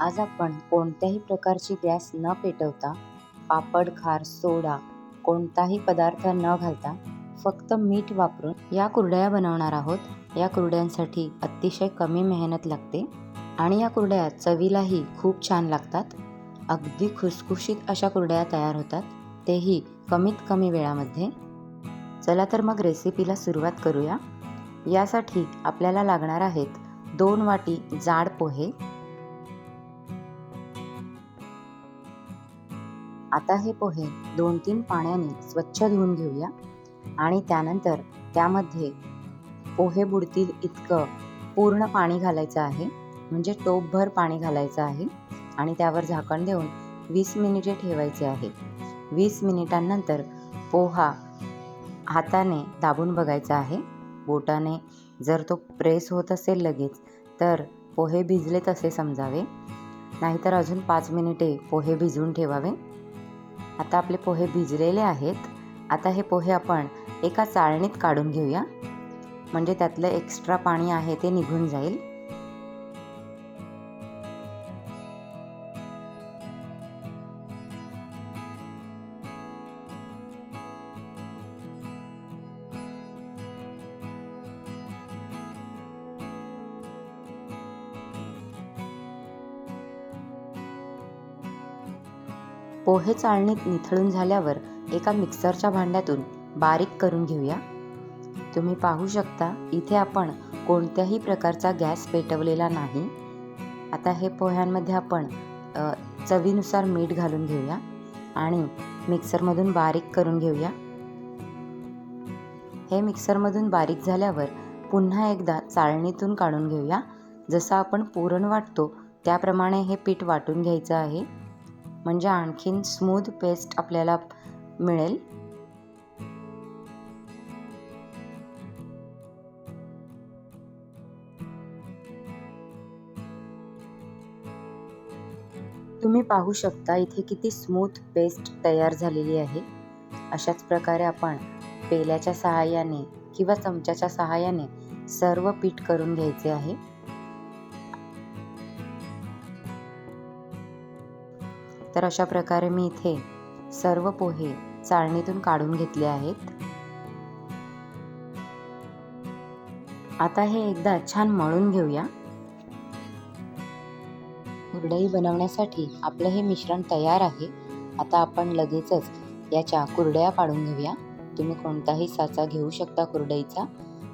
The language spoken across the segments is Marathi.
आज आपण कोणत्याही प्रकारची गॅस न पेटवता पापड खार सोडा कोणताही पदार्थ न घालता फक्त मीठ वापरून या कुरड्या बनवणार आहोत. या कुरड्यांसाठी अतिशय कमी मेहनत लागते आणि या कुरड्या चवीलाही खूप छान लागतात. अगदी खुसखुशीत अशा कुरड्या तयार होतात. तेही कमीत कमी वेळामध्ये. चला तर मग रेसिपीला सुरुवात करूया. यासाठी आपल्याला लागणार आहेत दोन वाटी जाड पोहे आता हे पोहे दोन तीन पाण्याने स्वच्छ धुवून घेऊया. आणि त्यानंतर त्यामध्ये पोहे बुडतील इतकं पूर्ण पाणी घालायचं आहे. म्हणजे टोपभर पाणी घालायचं आहे. आणि त्यावर झाकण देऊन वीस मिनिटे ठेवायचे आहे. वीस मिनिटांनंतर पोहा हाताने दाबून बघायचा आहे. बोटाने जर तो प्रेस होत असेल लगेच तर पोहे भिजलेत असे समजावे. नाहीतर अजून पाच मिनिटे पोहे भिजवून ठेवावे. आता आपले पोहे भिजलेले आहेत. आता हे पोहे आपण एका चाळणीत काढून घेऊया. म्हणजे त्यातलं एक्स्ट्रा पाणी आहे ते निघून जाईल. पोहे चाळणीत निथळून झाल्यावर एका मिक्सरच्या भांड्यातून बारीक करून घेऊया. तुम्ही पाहू शकता इथे आपण कोणत्याही प्रकारचा गॅस पेटवलेला नाही. आता हे पोह्यांमध्ये आपण चवीनुसार मीठ घालून घेऊया आणि मिक्सरमधून बारीक करून घेऊया. हे मिक्सरमधून बारीक झाल्यावर पुन्हा एकदा चाळणीतून काढून घेऊया. जसं आपण पुरण वाटतो त्याप्रमाणे हे पीठ वाटून घ्यायचं आहे. म्हणजे आणखीन स्मूथ पेस्ट आपल्याला मिळेल. तुम्ही पाहू शकता इथे किती स्मूथ पेस्ट तयार झालेली आहे. अशाच प्रकारे आपण पेल्याच्या सहाय्याने किंवा चमच्याच्या सहाय्याने सर्व पीठ करून घ्यायचे आहे. तर अशा प्रकारे मी इथे सर्व पोहे चाळणीतून काढून घेतले आहेत. आता हे एकदा छान मळून घेऊया. कुरडई बनवण्यासाठी आपलं हे मिश्रण तयार आहे. आता आपण लगेचच याच्या कुरडया पाडून घेऊया. तुम्ही कोणताही साचा घेऊ शकता कुरडईचा.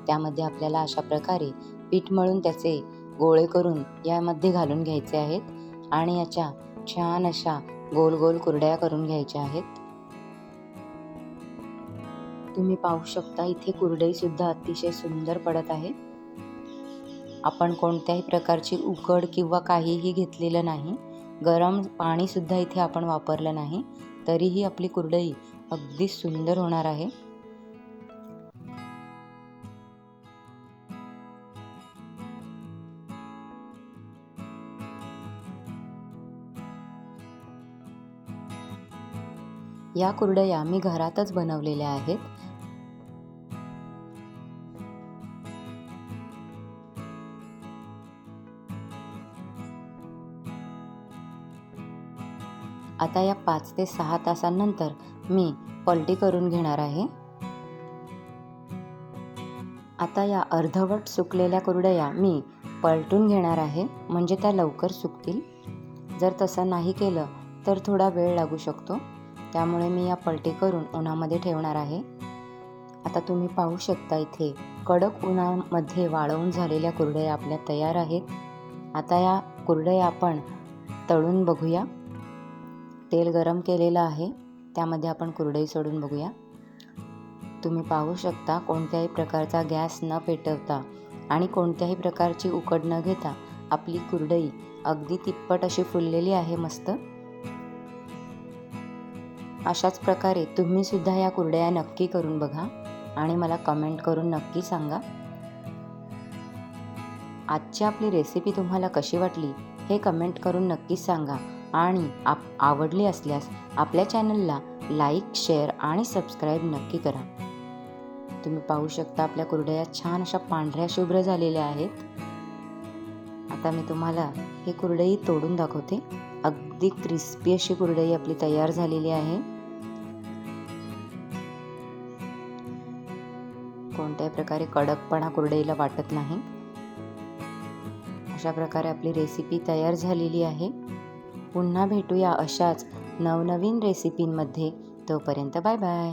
त्यामध्ये आपल्याला अशा प्रकारे पीठ मळून त्याचे गोळे करून यामध्ये घालून घ्यायचे आहेत. आणि याच्या छान अशा गोल गोल कुरड्या करून घ्यायच्या आहेत. तुम्ही पाहू शकता इथे कुरडई सुद्धा अतिशय सुंदर पडत आहे. आपण कोणत्याही प्रकारची उकड किंवा काहीही घेतलेलं नाही. गरम पाणी सुद्धा इथे आपण वापरलं नाही. तरीही आपली कुरडई अगदी सुंदर होणार आहे. या कुरडया मी घरातच बनवलेल्या आहेत. आता या पाच ते सहा तासांनंतर मी पलटी करून घेणार आहे. आता या अर्धवट सुकलेल्या कुरडया मी पलटून घेणार आहे म्हणजे त्या लवकर सुकतील. जर तसं नाही केलं तर थोडा वेळ लागू शकतो. त्यामुळे मी या पलटी करून उन्हामध्ये ठेवणार आहे. आता तुम्ही पाहू शकता इथे कडक उन्हामध्ये वाळवून झालेल्या कुरडया आपल्या तयार आहेत. आता या कुरडया आपण तळून बघूया. तेल गरम केलेलं आहे त्यामध्ये आपण कुरडई सोडून बघूया. तुम्ही पाहू शकता कोणत्याही प्रकारचा गॅस न पेटवता आणि कोणत्याही प्रकारची उकड न घेता आपली कुरडई अगदी तिप्पट अशी फुललेली आहे मस्त. अशाच प्रकारे तुम्हीसुद्धा या कुरडया नक्की करून बघा आणि मला कमेंट करून नक्की सांगा. आजची आपली रेसिपी तुम्हाला कशी वाटली हे कमेंट करून नक्कीच सांगा आणि आप आवडली असल्यास आपल्या चॅनलला लाईक शेअर आणि सबस्क्राईब नक्की करा. तुम्ही पाहू शकता आपल्या कुरडया छान अशा पांढऱ्या शुभ्र झालेल्या आहेत. आता मी तुम्हाला हे कुरडई तोडून दाखवते. अगदी क्रिस्पी अशी कुरडई आपली तयार झालेली आहे. प्रकारे कडकपणा कुरडईला वाटत नाही. अशा प्रकारे आपली रेसिपी तयार झालेली आहे. पुन्हा भेटूया अशाच नवनवीन रेसिपींमध्ये तोपर्यंत बाय बाय